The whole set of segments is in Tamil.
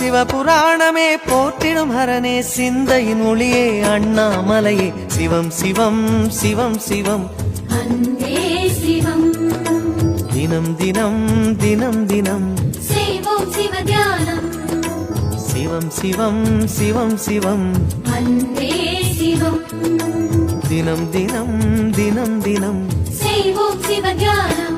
சிவபுராணமே போற்றிடும் ஹரனே சிந்தையின் ஒளியே அண்ணாமலையே. சிவம் சிவம் சிவம் சிவம். தினம் தினம் தினம் தினம். சிவம் சிவம் சிவம் சிவம் தினம் தினம் தினம் தினம். செய்வோம் சிவ தியானம்.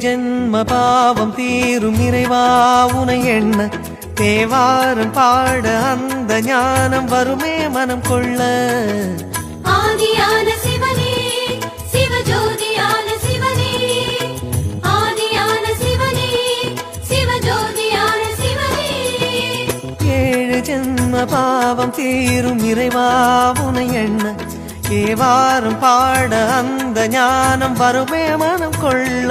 ஜென்ம பாவம் தீரும் இறைவா உனை எண்ண. தேவாரம் பாட அந்த ஞானம் வருமே மனம் கொள்ள. ஆதியான சிவனே சிவஜோதியான சிவனே. ஆதியான சிவனே சிவஜோதியான சிவனே. ஏழு ஜென்ம பாவம் தீரும் இறைவா உனை எண்ண. தேவாரம் பாட அந்த ஞானம் வருமே மனம் கொள்ள.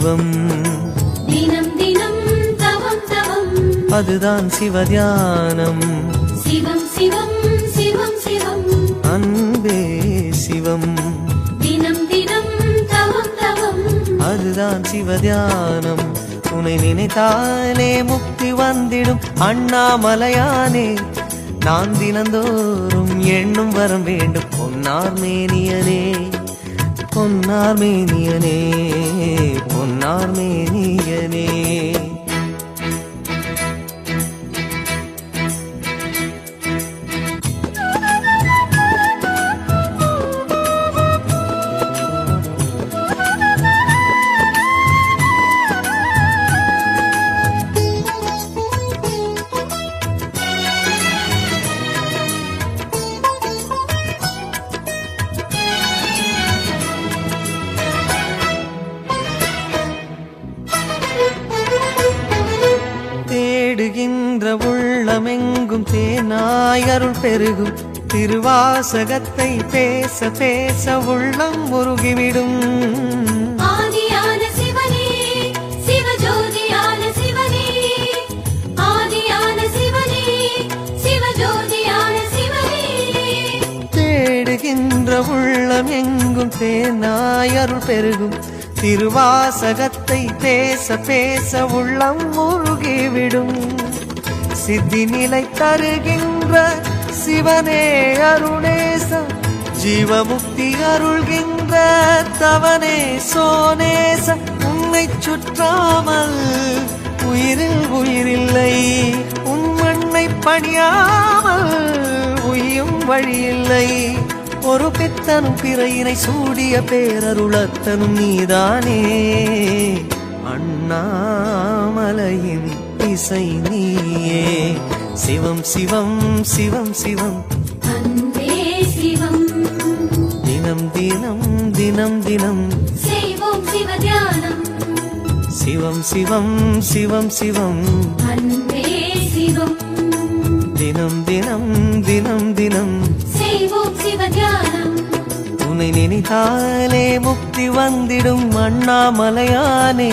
சிவம். தினம் தினம் தவம் தவம். அதுதான் சிவதியானம் சிவம் சிவம் சிவம் சிவம். அன்பே சிவம். தினம் தினம் தவம் தவம். அதுதான் சிவதியானம் உன்னை நினைத்தாலே முக்தி வந்திடும் அண்ணாமலையானே. நான் தினந்தோறும் எண்ணும் வரம் வேண்டும். பொன்னார் மேனியனே. பொன்னார்மேனியனே பொன்னார்மேனியனே. தேனாய் அருள் பெருகும். திருவாசகத்தை பேச பேச உள்ளம் முருகிவிடும் தேடுகின்ற உள்ளம் எங்கும் தேனாய் அருள் பெருகும். திருவாசகத்தை பேச பேச உள்ளம் முருகிவிடும் சித்தி நிலை தருகின்ற சிவனே அருணேச ஜீவமுக்தி அருள்கின்ற தவனே சோனேச உன்னை சுற்றாமல் உயிரில் உயிரில்லை உன் மண்ணை பணியாமல் உயும் வழியில்லை. ஒரு பித்தனும் பிறையினை சூடிய பேரருளத்தனும் நீதானே அண்ணா. அண்ணாமலையின் இசை நீயே. சிவம் சிவம் சிவம் சிவம். தினம் தினம் தினம் தினம். சிவம் சிவம் சிவம் சிவம் தினம் தினம் தினம் தினம். உன்னை நினைத்தாலே முக்தி வந்திடும் அண்ணாமலையானே.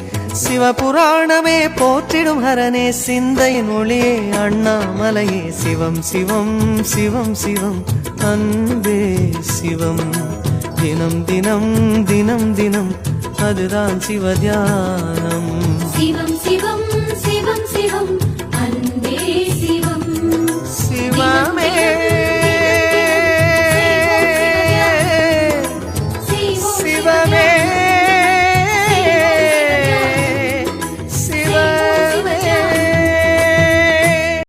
சிவபுராணமே போற்றிடும் ஹரனே சிந்தையின் ஒளியே அண்ணாமலையே. சிவம் சிவம் சிவம் சிவம் அன்பே சிவம். தினம் தினம் தினம் தினம் அதுதான் சிவதியானம் சிவம் சிவம் சிவம் சிவம் அன்பே சிவம். சிவமே.